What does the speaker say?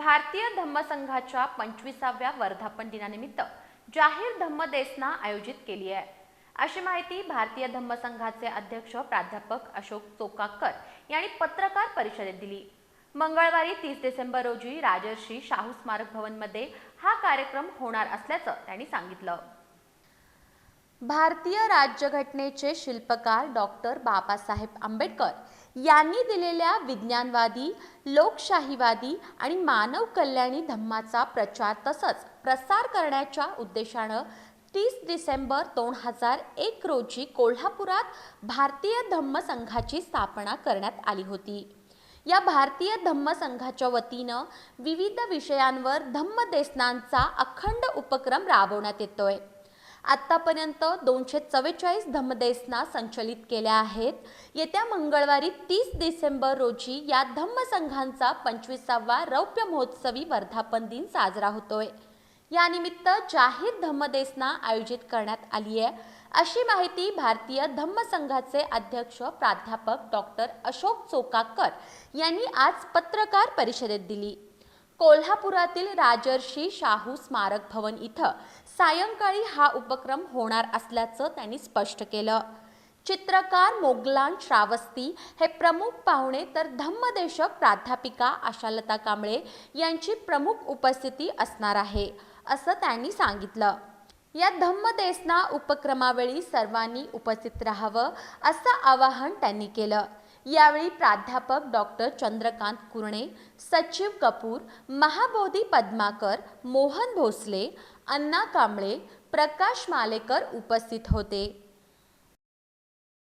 भारतीय धम्मसंघाच्या पंचवीसाव्या वर्धापन दिनानिमित्त जाहीर धम्मदेसना आयोजित केली आहे. अशी माहिती भारतीय धम्मसंघाचे अध्यक्ष प्राध्यापक अशोक चोकाकर यांनी पत्रकार परिषदेत दिली. मंगळवारी तीस डिसेंबर रोजी राजर्षी शाहू स्मारक भवनमध्ये हा कार्यक्रम होणार असल्याचं त्यांनी सांगितलं. भारतीय राज्यघटनेचे शिल्पकार डॉक्टर बाबासाहेब आंबेडकर यांनी दिलेल्या विज्ञानवादी लोकशाहीवादी आणि मानव कल्याणी धम्माचा प्रचार तसंच प्रसार करण्याच्या उद्देशानं तीस डिसेंबर दोन हजार एक रोजी कोल्हापुरात भारतीय धम्म संघाची स्थापना करण्यात आली होती. या भारतीय धम्म संघाच्या वतीनं विविध विषयांवर धम्मदेसनांचा अखंड उपक्रम राबवण्यात येतोय. आत्तापर्यंत दोनशे चव्वेचाळीस धम्मदेसना संचलित केल्या आहेत. येत्या मंगळवारी तीस डिसेंबर रोजी या धम्मसंघांचा पंचवीसावा रौप्य महोत्सवी वर्धापन दिन साजरा होतोय. यानिमित्त जाहीर धम्मदेसना आयोजित करण्यात आली आहे. अशी माहिती भारतीय धम्मसंघाचे अध्यक्ष प्राध्यापक डॉक्टर अशोक चोकाकर यांनी आज पत्रकार परिषदेत दिली. कोल्हापुरातील राजर्षी शाहू स्मारक भवन इथं सायंकाळी हा उपक्रम होणार असल्याचं त्यांनी स्पष्ट केलं. चित्रकार मोगलान श्रावस्ती हे प्रमुख पाहुणे तर धम्मदेशक प्राध्यापिका आशालता कांबळे यांची प्रमुख उपस्थिती असणार आहे असं त्यांनी सांगितलं. या धम्मदेसना उपक्रमावेळी सर्वांनी उपस्थित राहावं असं आवाहन त्यांनी केलं. यावेळी प्राध्यापक डॉक्टर चंद्रकांत कुरणे सचिव कपूर महाबोधी पद्माकर मोहन भोसले अण्णा कांबळे प्रकाश मालेकर उपस्थित होते.